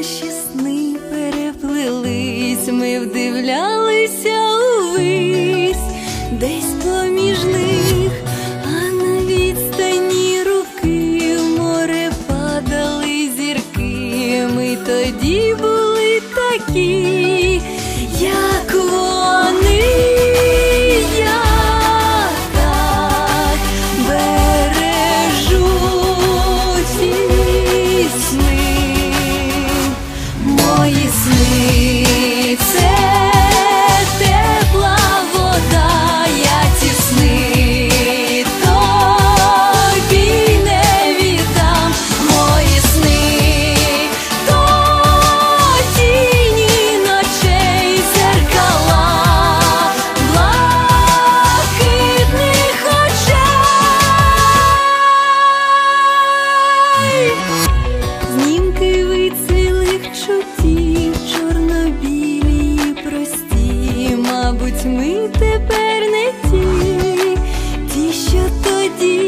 наші сни переплились, ми вдивлялися увись, десь поміж них, а на відстані руки в море падали зірки. Ми тоді були такі, як Будь ми тепер не ті, ті, що тоді.